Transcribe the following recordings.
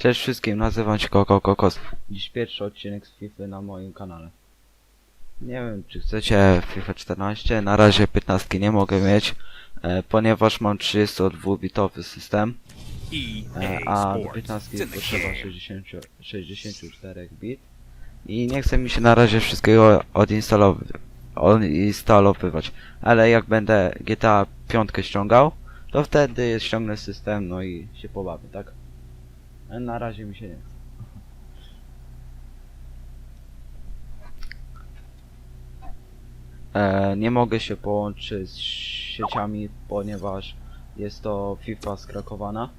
Cześć wszystkim, nazywam się Koko Kokos. Dziś pierwszy odcinek z FIFA na moim kanale. Nie wiem, czy chcecie FIFA 14, na razie 15 nie mogę mieć, e, ponieważ mam 32-bitowy system, e, a do 15 potrzeba 60, 64 bit. I nie chce mi się na razie wszystkiego odinstalować, odinstalowywać, ale jak będę GTA 5 ściągał, to wtedy ściągnę system, no i się pobawię, tak? Na razie mi się nie chce. E, nie mogę się połączyć z sieciami, ponieważ jest to FIFA skrakowana.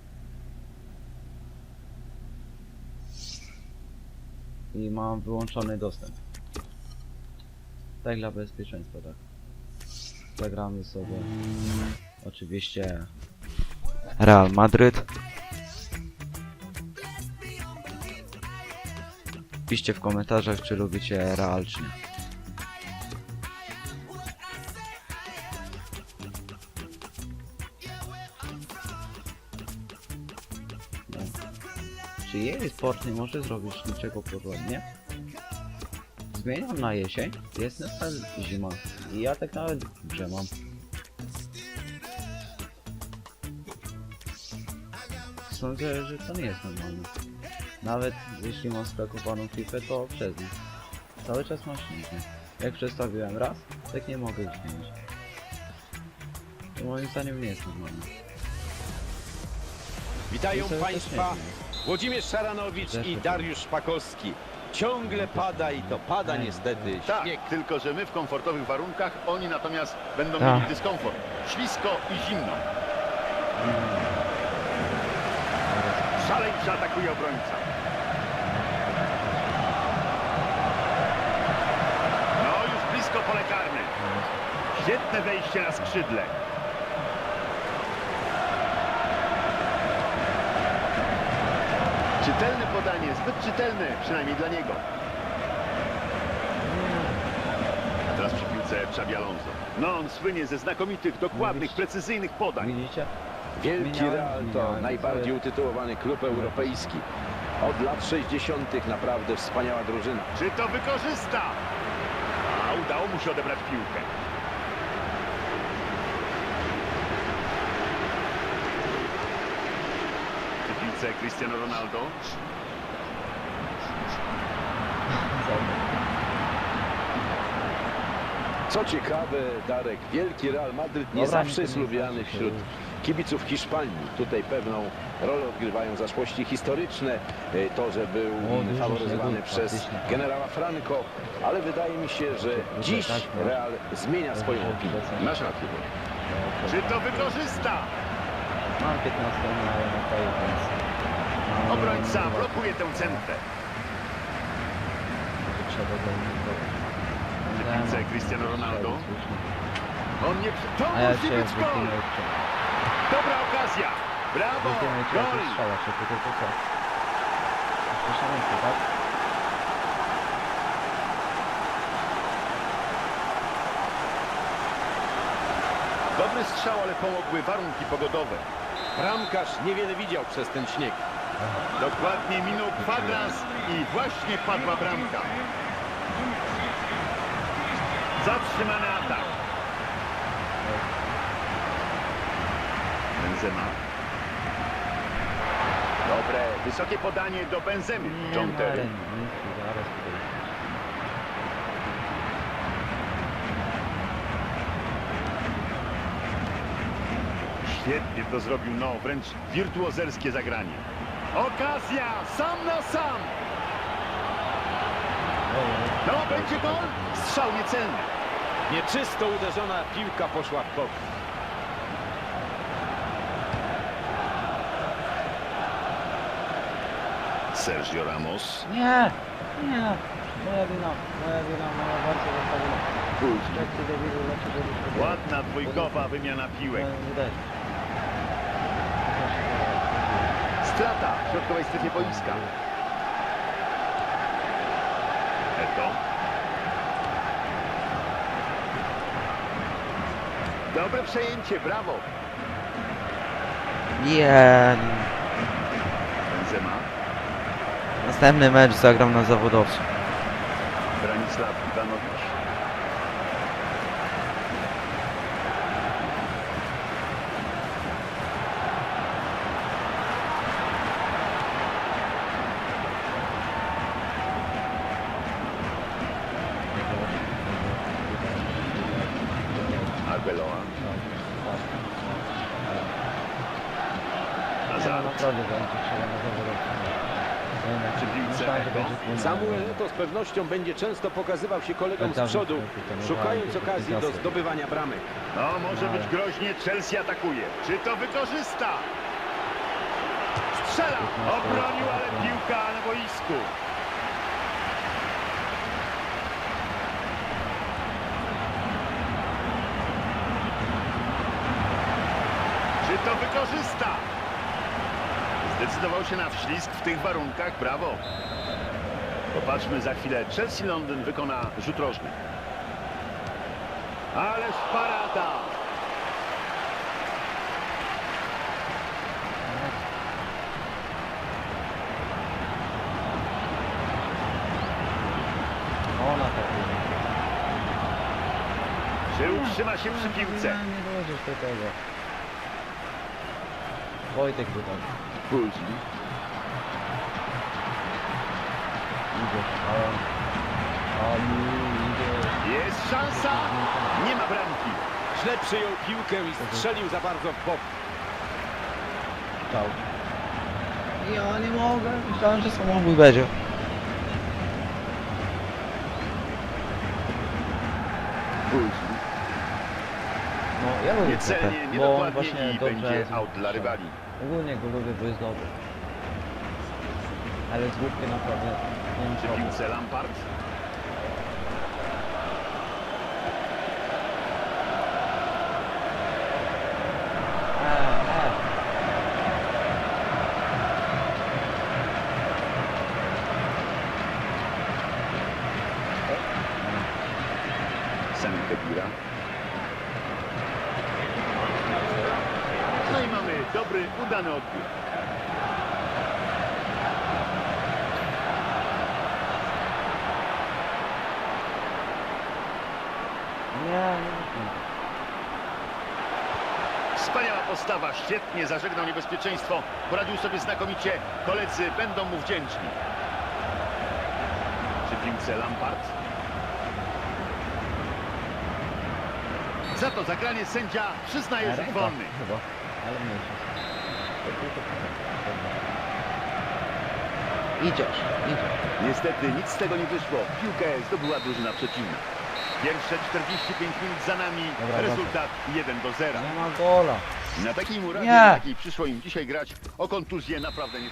I mam wyłączony dostęp. Tak dla bezpieczeństwa, tak. Zagramy sobie oczywiście Real Madryt. Piszcie w komentarzach, czy lubicie Real, czy nie. Czy jej sport nie może zrobić niczego porządnie? Zmieniam na jesień, jest nadal zima i ja tak nawet w grze mam. Sądzę, że to nie jest normalne. Nawet jeśli mam skrakowaną FIFA, to przez nich. Cały czas mam śniegi. Jak przestawiłem raz, tak nie mogę już zmienić. To moim zdaniem nie jest normalne. Witają sobie Państwa też nie Włodzimierz Szaranowicz Też i tak. Dariusz Szpakowski. Ciągle pada i to pada Ej. niestety Tak, śnieg. tylko że my w komfortowych warunkach, oni natomiast będą Tak. mieli dyskomfort. Ślisko i zimno. Szaleńczo atakuje obrońca. Świetne wejście na skrzydle. Czytelne podanie, zbyt czytelne, przynajmniej dla niego. A teraz przy piłce Xabi Alonso. No on słynie ze znakomitych, dokładnych, precyzyjnych podań. Widzicie? Wielki Real to najbardziej utytułowany klub europejski. Od lat 60. naprawdę wspaniała drużyna. Czy to wykorzysta? A udało mu się odebrać piłkę. Przy piłce Cristiano Ronaldo. Co ciekawe, Darek, wielki Real Madryt nie Dobra, zawsze jest lubiany wśród kibiców Hiszpanii. Tutaj pewną rolę odgrywają zaszłości historyczne. E, To, że był faworyzowany przez generała Franco, ale wydaje mi się, że dziś tak, no. Real zmienia swoją opinię. Masz rację. Czy to wykorzysta? Mam 15 na tej, Obrońca blokuje tę centrę. Piłce Cristiano Ronaldo. On nie... To A ja musi się być gol! Dobra okazja! Brawo! Gol! tak? Dobry strzał, ale pomogły warunki pogodowe. Bramkarz niewiele widział przez ten śnieg. Dokładnie minął kwadrans i właśnie padła bramka. Zatrzymany atak. Benzema. Dobre, wysokie podanie do Benzemy. John Terry. Świetnie to zrobił, no wręcz wirtuozerskie zagranie. Okazja, sam na sam. No, będzie gol. Strzał niecelny. Nieczysto uderzona piłka poszła w bok. Sergio Ramos. Nie! Nie! Moja wina, moja wina, moja bardzo to Ładna dwójkowa wymiana piłek. Strata w środkowej strefie boiska. Eto. Dobre przejęcie, brawo. Nie! Benzema. Następny mecz zagram na zawodowcu. Branisław Iwanowicz. Arbeloa. Hazard. naprawdę będzie trzeba na zawodowcu. Przy piłce trudno. Samuel to z pewnością będzie często pokazywał się kolegom z przodu, szukając okazji do zdobywania bramek. No, może być groźnie. Chelsea atakuje. Czy to wykorzysta? Strzela! Obronił, ale piłka na boisku. Czy to wykorzysta? Zdecydował się na wślizg w tych warunkach. Brawo. Popatrzmy za chwilę. Chelsea Londyn wykona rzut rożny. Ależ parada! Ona tak Czy utrzyma się przy piłce? Nie, dojdziesz do tego. Wojtek tutaj. Później. Jest szansa! Nie ma bramki. Źle przyjął piłkę i strzelił za bardzo w bok. Ja nie mogę. Myślałem, że samobój będzie. Później. No, ja lubię Niecelnie, Pepe, bo on właśnie i dobrze będzie z- out dla rywali. Ogólnie go lubię, bo jest dobry. Ale z główki naprawdę nie Przy piłce Lampard. E, e. Sam Kedira. No i mamy dobry, udany odbiór. Nie, nie, nie. Wspaniała postawa, świetnie zażegnał niebezpieczeństwo. Poradził sobie znakomicie. Koledzy będą mu wdzięczni. Przy piłce Lampard. Za to zagranie sędzia przyznaje rzut wolny. Ale mniejsza. Idziesz, idziesz. Niestety nic z tego nie wyszło. Piłkę zdobyła drużyna przeciwna. Pierwsze 45 minut za nami. Dobra, Rezultat 1 do 0. Nie ma gola. Na takiej murawie, Nie. na jakiej przyszło im dzisiaj grać, o kontuzję naprawdę nie...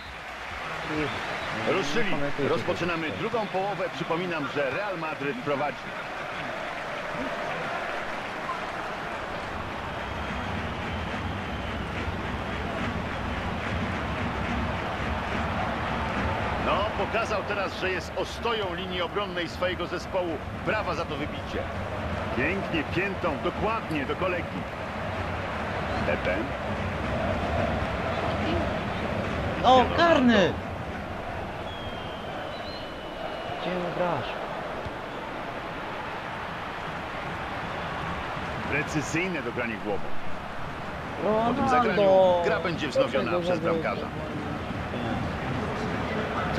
Ruszyli. Rozpoczynamy drugą połowę. Przypominam, że Real Madryt prowadzi. No, pokazał teraz, że jest ostoją linii obronnej swojego zespołu. Brawa za to wybicie. Pięknie piętą, dokładnie do kolegi. Pepe. O, karny! Gdzie mu grasz? Precyzyjne dogranie głową. Po tym zagraniu gra będzie wznowiona przez bramkarza.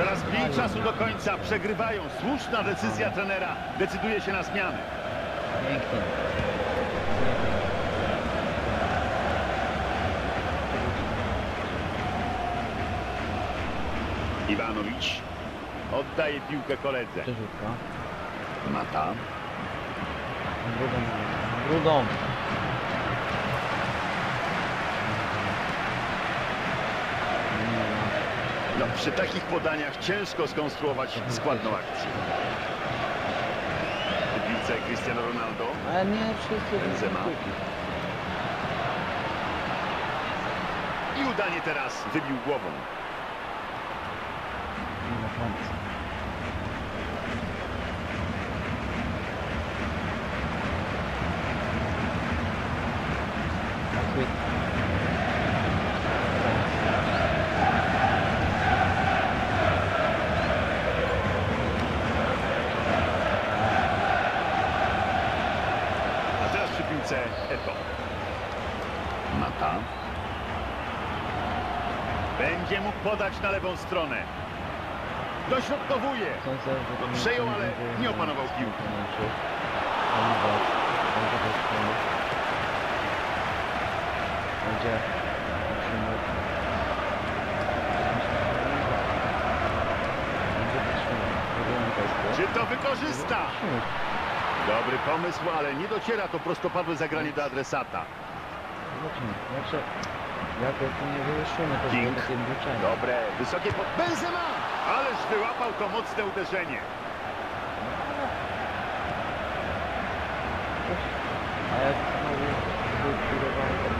Coraz mniej czasu do końca. Przegrywają. Słuszna decyzja trenera. Decyduje się na zmianę. Pięknie. Iwanowicz oddaje piłkę koledze. Przerzutka. Mata. Brudą. Brudą. No, przy takich podaniach ciężko skonstruować składną akcję. Piłce Cristiano Ronaldo. Ale nie wszyscy Benzema. I udanie teraz wybił głową. Nie ma szans. Akwy. piłce Eto. Mata. Będzie mógł podać na lewą stronę. Dośrodkowuje. Przejął, ale nie opanował piłki. Czy to wykorzysta? Dobry pomysł, ale nie dociera to prostopadłe zagranie do adresata. Zobaczymy. Znaczy, jak to nie wyłyszymy, to King. Dobre, wysokie pod... Benzema! Ależ wyłapał to mocne uderzenie.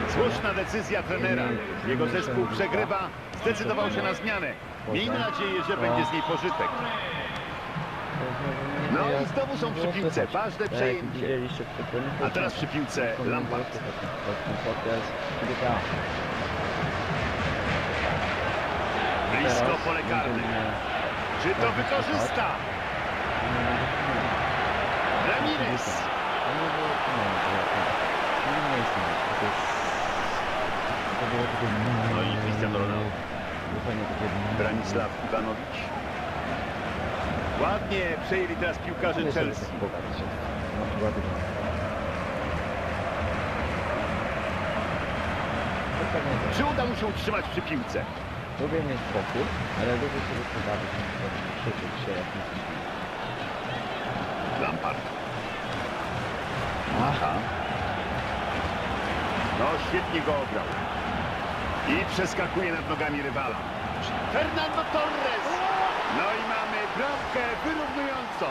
Słuszna decyzja trenera. Jego zespół przegrywa, zdecydował się na zmianę. Miejmy nadzieję, że będzie z niej pożytek. No i znowu są przy piłce. Ważne przejęcie. A teraz przy piłce Lampard. Blisko pole karne. Czy to wykorzysta? Ramirez. No i Cristiano Ronaldo. Branisław Iwanowicz. Ładnie przejęli teraz piłkarze Chelsea. Czy uda mu się utrzymać przy piłce? Lubię mieć spokój, ale lubię na przykład krzyczeć się jak nic Lampard. Aha. No, świetnie go ograł. I przeskakuje nad nogami rywala. Fernando Torres. No i mamy bramkę wyrównującą.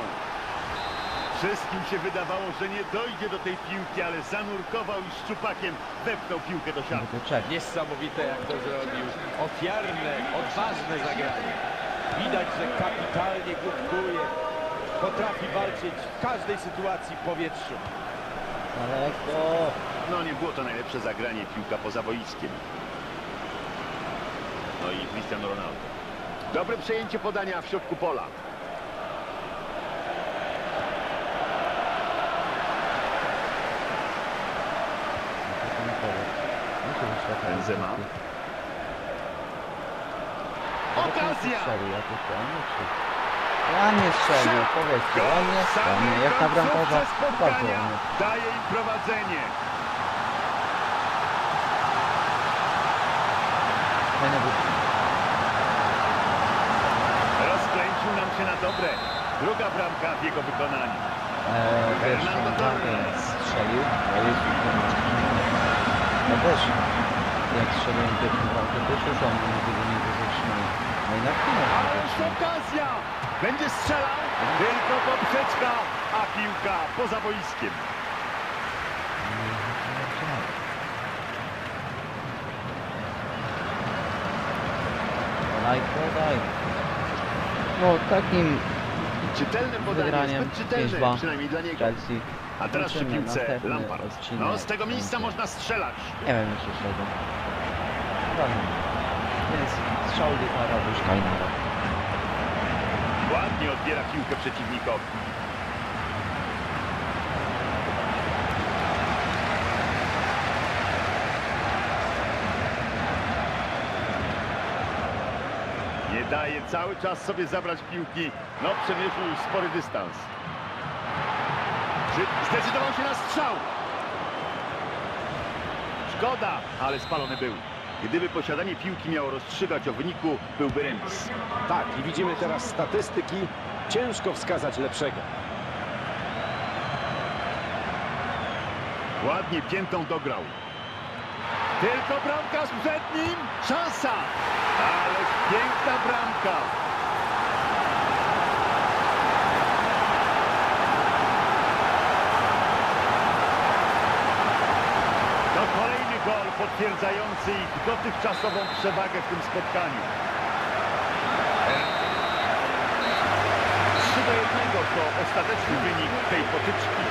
Wszystkim się wydawało, że nie dojdzie do tej piłki, ale zanurkował i szczupakiem wepchnął piłkę do siatki. Czek. Niesamowite jak to zrobił. Ofiarne, odważne zagranie. Widać, że kapitalnie głupkuje. Potrafi walczyć w każdej sytuacji w powietrzu. Daleko. No nie było to najlepsze zagranie, piłka poza boiskiem. No i Cristiano Ronaldo. Dobre przejęcie podania w środku pola. Benzema. Okazja! Ja nie strzelił, powiedzcie, on nie strzelił, jak na bramkarza, bardzo ładnie. daje im prowadzenie. Fajny był. Rozkręcił nam się na dobre. Druga bramka w jego wykonaniu. Eee, wiesz, on strzelił, a jest Ja też, jak strzeliłem pierwszą bramkę, też już on nigdy nie go zatrzymał. No i na chwilę Ależ okazja! Będzie strzelał, tylko poprzeczka, a piłka poza boiskiem. Podaj, podaj. No takim Czytelne podanie, Wygraniem zbyt czytelne, 5-2. przynajmniej dla niego. Chelsea. A teraz przy piłce Lampard. No z tego miejsca można strzelać. Nie wiem jeszcze czego. Jest strzał i nara. Ładnie odbiera piłkę przeciwnikowi. Nie daje cały czas sobie zabrać piłki. No przemierzył spory dystans. Zdecydował się na strzał? Szkoda, ale spalony był. Gdyby posiadanie piłki miało rozstrzygać o wyniku, byłby remis. Tak, i widzimy teraz statystyki. Ciężko wskazać lepszego. Ładnie piętą dograł. Tylko bramkarz przed nim. Szansa! Ale piękna bramka. To kolejny gol potwierdzający ich dotychczasową przewagę w tym spotkaniu. 3 do 1 to ostateczny wynik tej potyczki.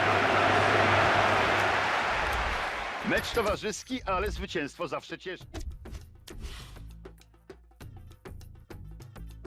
Mecz towarzyski, ale zwycięstwo zawsze cieszy.